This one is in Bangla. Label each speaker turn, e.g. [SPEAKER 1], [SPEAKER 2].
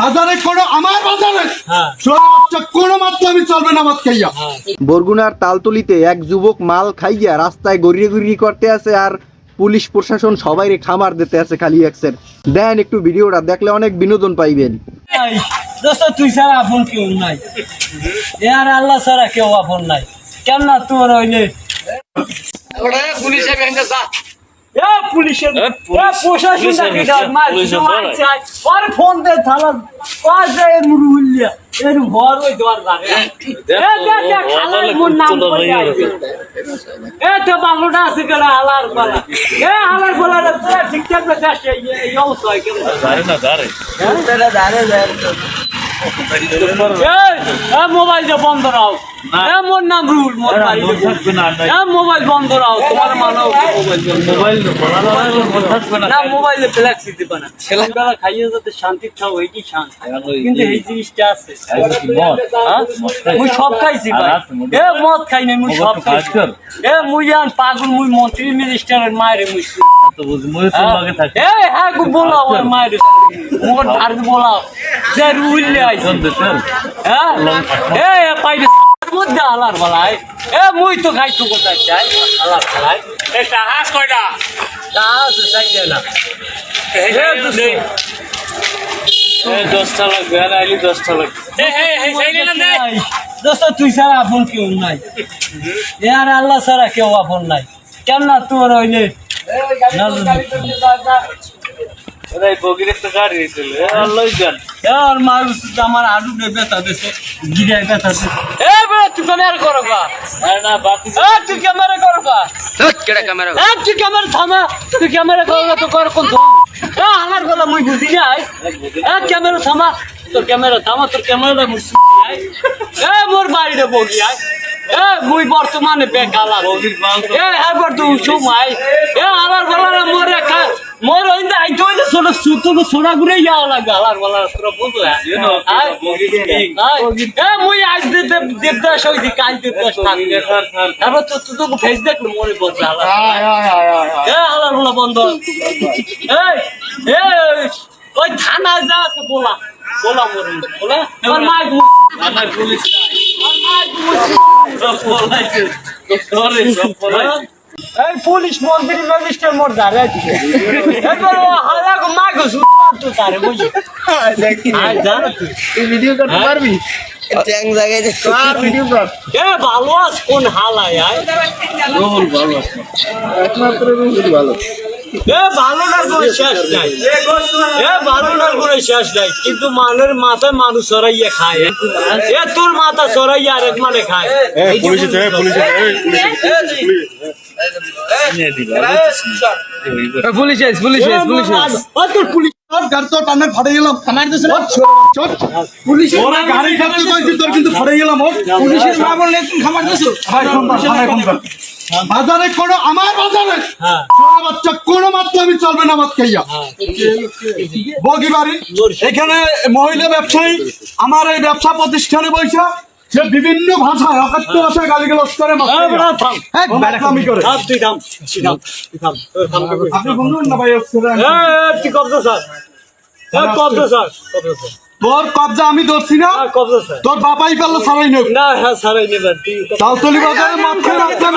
[SPEAKER 1] বাজারে কোনো আমার বাজারে।
[SPEAKER 2] হ্যাঁ।
[SPEAKER 1] ছোট বাচ্চা চলবে না মদ খাইয়া।
[SPEAKER 3] বরগুনার তালতলিতে এক যুবক মাল খাইয়া রাস্তায় গড়িয়ে গড়িয়ে করতে আছে আর পুলিশ প্রশাসন সবাই খামার দিতে আছে খালি একসের দেন একটু ভিডিওটা দেখলে অনেক বিনোদন পাইবেন।
[SPEAKER 2] তুই ছাড়া আপন কেউ নাই। আর আল্লাহ ছাড়া কেউ আপন নাই। কেন তোর হইলে এ পুলিশের এ প্রশাসন ফোন দে থালা। আর যে এর মুড়ু হুল্লিয়া এর ঘর ওই দর লাগে। এ দেখ দেখ খালার মোর নাম কই আইছে। এ তো বাংলোটা আছে কেডা হালার পালা। এ হালার পালা ঠিকঠাক না এই অবস্থা হয় কেন এ মোবাইল বন্ধ রাও। মোর নাম রুল মোর মোবাইল বন্ধ রাও তোমার মোবাইল না। মোবাইলে ফ্ল্যাক্স দিতে পারে ছেলেবেলা খাইয়ে যাতে শান্তি থাও এইটি শান্তি। কিন্তু এই জিনিসটা আছে। হ্যাঁ? মুই সব খাইছি এ মদ খাই নাই মুই সব খাইছি। এ মুই পাগল মুই মন্ত্রী মিনিস্টারের মায়ের মুই এ হ্যাঁ গো বলাও আর মায়ের মোর আর বলাও। যে রুইলে আইছে। হ্যাঁ? এ এ পাইবে মধ্যে আলার বলাই। এ মুই তো খাই তো কোথায়? চাই আলার বলাই। এ সাহস কয়টা? সাহস চাই না
[SPEAKER 4] দশটা লাগবে আর আইলি দশটা লাগবে
[SPEAKER 2] দোস্ত তুই ছাড়া আপন কেউ নাই। এ আর আল্লাহ ছাড়া কেউ আপন নাই। কেন না তোর হইলে?
[SPEAKER 4] বগির একটা গাড়ি হয়েছিল আল্লাহ জান।
[SPEAKER 2] আর মানুষ আমার আলু ব্যথা দিছে গিরে ব্যথা দিছে। এ তুই ক্যামেরা করো
[SPEAKER 4] আর না
[SPEAKER 2] এ তুই ক্যামেরা করো গা।
[SPEAKER 3] কেডা ক্যামেরা
[SPEAKER 2] এ তুই ক্যামেরা থামা তুই ক্যামেরা করো না তো কর কোন এ আমার গলা মুই বুঝি এ ক্যামেরা থামা তোর ক্যামেরা থামা তোর ক্যামেরাটা মুই শুনি আই এ মোর বাড়িতে বগি আই এ মুই বর্তমানে বেকালা এ এবার তো সময় এ আমার গলা মোরে মোর হইন্দা ছোট সুতো সোনা ঘুরে যাওয়া লাগে আমার গলা তোরা বুঝো এ মুই আজ দেব দেবদাস হইছি কাল দেবদাস থাকবে। এবার তো তুই তো ফেস দেখল মনে পড়ছে আলার এ আলার বলা বন্ধ। এই ওই থানা যা আছে বলা। বলা মরে বলা। এবার মাইক
[SPEAKER 4] আমার পুলিশ
[SPEAKER 2] আর মাইক
[SPEAKER 4] সব সরে সব পলাইছে
[SPEAKER 2] এই পুলিশ মন্ত্রী ম্যাজিস্ট্রেট মোর দিছে এবার ও হালা কো মাইক সুপার তো তারে বুঝি আয় জানা তুই
[SPEAKER 1] ভিডিও করতে পারবি?
[SPEAKER 3] ট্যাং জায়গায়
[SPEAKER 1] কার ভিডিও কর।
[SPEAKER 2] এ ভালো আছ কোন হালায় আয়।
[SPEAKER 4] রোহল ভালো আছে।
[SPEAKER 1] একমাত্র রুহুল ভালো
[SPEAKER 2] এ ভালো না কোনো শেষ নাই। এ ভালো না কোনো শেষ নাই। কিন্তু মানের মাথায় মানুষ সরাইয়া খায়। এ তোর মাথা সরাইয়া আরেক মানে খায়।
[SPEAKER 1] পুলিশ পুলিশ
[SPEAKER 4] নিয়ে দিবা
[SPEAKER 3] পুলিশ আইস পুলিশ
[SPEAKER 2] এ মোর মাথ- পুলিশ
[SPEAKER 1] গাড়ি তো টানে ফাটে গেলাম। আমার দেশে পুলিশের ওরা গাড়ি খাতে কইছি তোর কিন্তু ফাটে গেলাম পুলিশের মা বললে তুমি খামার দিছো। বাজারে কোনো আমার বাজারে।
[SPEAKER 2] হ্যাঁ।
[SPEAKER 1] ছোট বাচ্চা কোনো মাধ্যমে চলবে না মদ খাইয়া। বগি বাড়ি এখানে মহিলা ব্যবসায়ী আমার এই ব্যবসা প্রতিষ্ঠানে বৈশা সে বিভিন্ন ভাষায় অকাত্য ভাষায় গালিগালাজ করে হ্যাঁ, বাটলামি করে না ভাই
[SPEAKER 2] কবজা স্যার কবজা স্যার কবজা স্যার
[SPEAKER 1] তোর কবজা আমি ধরছি না
[SPEAKER 2] হ্যাঁ
[SPEAKER 1] তোর বাবাই পেল সারাই নেব
[SPEAKER 2] না হ্যাঁ সারাই নেবেন
[SPEAKER 1] বাজারে খেয়ে রাখতে